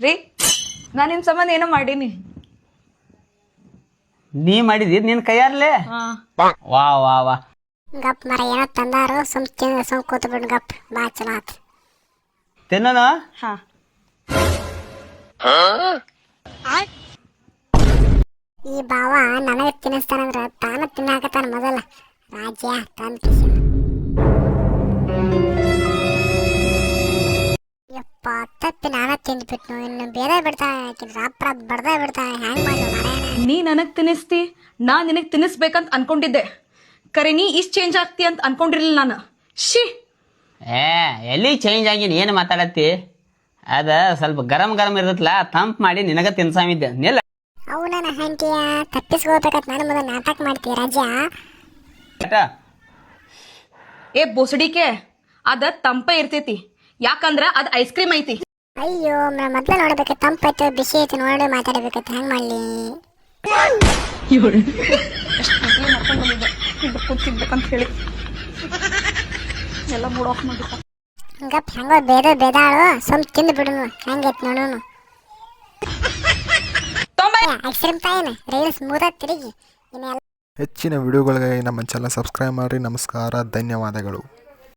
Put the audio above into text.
ರೀ ನಾನು ನಿಮ್ ಸಂಬಂಧ ಏನೋ ಮಾಡೀನಿ. ನೀ ಮಾಡಿದಿ ನಿನ್ ಕೈಯಾರ್ಲೆ? ಹಾ. ವಾ ವಾ ವಾ. ಗಪ್ ಮರ ಏನೋ ತಂದಾರು ಸುಮ್ ತಿಂದ ಸುಮ್ ಕೂತ್ ಬಿಡು ಗಪ್ ಬಾ ಚಲೋ ಆತ್. ತಿನ್ನೋಣ ಹಾ. ಈ ಬಾವ ನನಗೆ ತಿನ್ನಿಸ್ತಾನಂದ್ರ ತಾನ ತಿನ್ನಾಕತ್ತಾನ ಮೊದಲ. ರಾಜ್ಯ ತಂದ್ ಕಿಸಿನ ತಿಂದ್ಬಿಟ್ನು ಇನ್ನು ಬೇರೆ ಬಿಡ್ತಾ ರಾಪ್ ರಾಪ್ ಬಡ್ದ ಬಿಡ್ತಾನೆ ಹ್ಯಾಂಗ್ ಮಾಡ್ಲು ಮಾರಾಯಣ ನೀ ನನಗ್ ತಿನ್ನಿಸ್ತಿ ನಾ ನಿನಗ್ ತಿನ್ನಿಸ್ಬೇಕಂತ ಅನ್ಕೊಂಡಿದ್ದೆ. ಕರೆ ನೀ ಇಷ್ಟ್ ಚೇಂಜ್ ಆಗ್ತಿ ಅಂತ ಅನ್ಕೊಂಡಿರ್ಲಿಲ್ಲ ನಾನು. ಶಿ ಏ ಎಲ್ಲಿ ಚೇಂಜ್ ಆಗಿ ಏನು ಮಾತಾಡತ್ತಿ? ಅದ ಸ್ವಲ್ಪ ಗರಂ ಗರಂ ಇರುತ್ತಲ್ಲ ತಂಪ್ ಮಾಡಿ ನಿನಗ ತಿನ್ಸಾಮಿದ್ದೆ. ನಿಲ್ಲ. ಅವು ನನ್ನ ಹೆಂಡತಿಯ ತಪ್ಪಿಸ್ಕೋಬೇಕಂತ ನಾನು ಮೊದಲು ನಾಟಕ ಮಾಡ್ತೀಯ ರಾಜ್ಯಾ. ಆಟ? ಏ ಬೋಸಡಿಕೆ ಅದ ತಂಪ ಇರ್ತೈತಿ. ಯಾಕಂದ್ರ ಅದ್ ಐಸ್ ಕ್ರೀಮ್ ಐತಿ. ಅಯ್ಯೋ ಮೊದ್ಲು ನೋಡ್ಬೇಕು ತಂಪೈತೆ ಬಿಸಿ ಐತೆ ನೋಡಿ ಮಾತಾಡ್ಬೇಕೈತಿ. ಹೆಂಗ್ ಮಾಡ್ಲಿ? ಕೂತಿರ್ಬೇಕಂತ ಹೇಳಿ ಎಲ್ಲ ಮೂಡ್ ಆಫ್ ಹಂಗಪ್ಪ ಗಪ್ ಹೆಂಗೋ ಬೇದ ಬೇದಾಳು ಸ್ವಲ್ಪ ತಿಂದು ಬಿಡುನು ಹೆಂಗೈತಿ ನೋಡೋನು. ತೊಂಬೈ ಐಸ್ ಕ್ರೀಮ್ ತಾಯಿನ? ರೈಲ್ ಸ್ಮೂತ್ ತಿರುಗಿ. ಇನ್ನೆಲ್ಲ ಹೆಚ್ಚಿನ ವಿಡಿಯೋಗಳಿಗಾಗಿ ನಮ್ಮ ಚಾನಲ್ ಸಬ್ಸ್ಕ್ರೈಬ್ ಮಾಡಿ ನಮಸ್ಕಾರ ಧನ್ಯವಾದಗಳು.